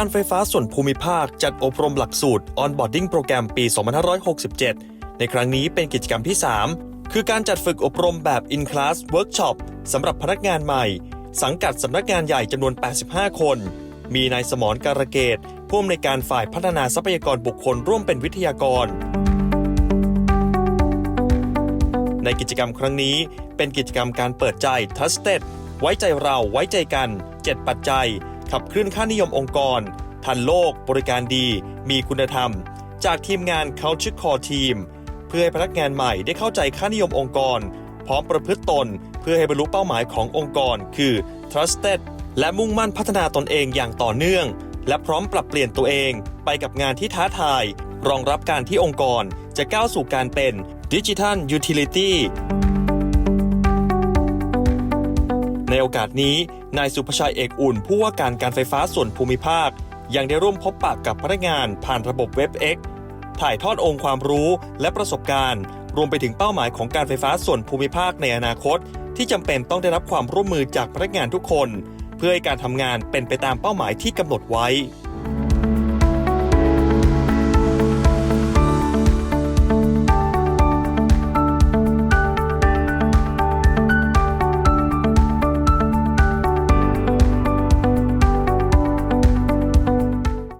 การไฟฟ้าส่วนภูมิภาคจัดอบรมหลักสูตร Onboarding โปรแกรมปี 2567 ในครั้งนี้เป็นกิจกรรมที่ 3 คือการจัดฝึกอบรมแบบ In-Class Workshop สำหรับพนักงานใหม่ สังกัดสำนักงานใหญ่จำนวน 85 คน มีนายสมรการเกตผู้อำนวยการฝ่ายพัฒนาทรัพยากรบุคคลร่วมเป็นวิทยากร ในกิจกรรมครั้งนี้เป็นกิจกรรมการเปิดใจ Trusted ไว้ใจเราไว้ใจกัน 7 ปัจจัย ขับเคลื่อนค่านิยมองค์กร ทันโลก บริการดี มีคุณธรรม จากทีมงาน Culture Core Team เพื่อให้พนักงานใหม่ได้เข้าใจค่านิยมองค์กร พร้อมประพฤติตน เพื่อให้บรรลุเป้าหมายขององค์กร คือ Trusted และมุ่งมั่นพัฒนาตนเองอย่างต่อเนื่อง และพร้อมปรับเปลี่ยนตัวเองไปกับงานที่ท้าทาย รองรับการที่องค์กรจะก้าวสู่การเป็นดิจิทัลยูทิลิตี้ในโอกาสนี้ นายสุภชัยเอกอุ่น ผู้ว่าการการไฟฟ้าส่วนภูมิภาค ยังได้ร่วมพบปะกับพนักงานผ่านระบบเว็บ X ถ่ายทอดองค์ความรู้และประสบการณ์ รวมไปถึงเป้าหมายของการไฟฟ้าส่วนภูมิภาคในอนาคต ที่จำเป็นต้องได้รับความร่วมมือจากพนักงานทุกคน เพื่อให้การทำงานเป็นไปตามเป้าหมายที่กำหนดไว้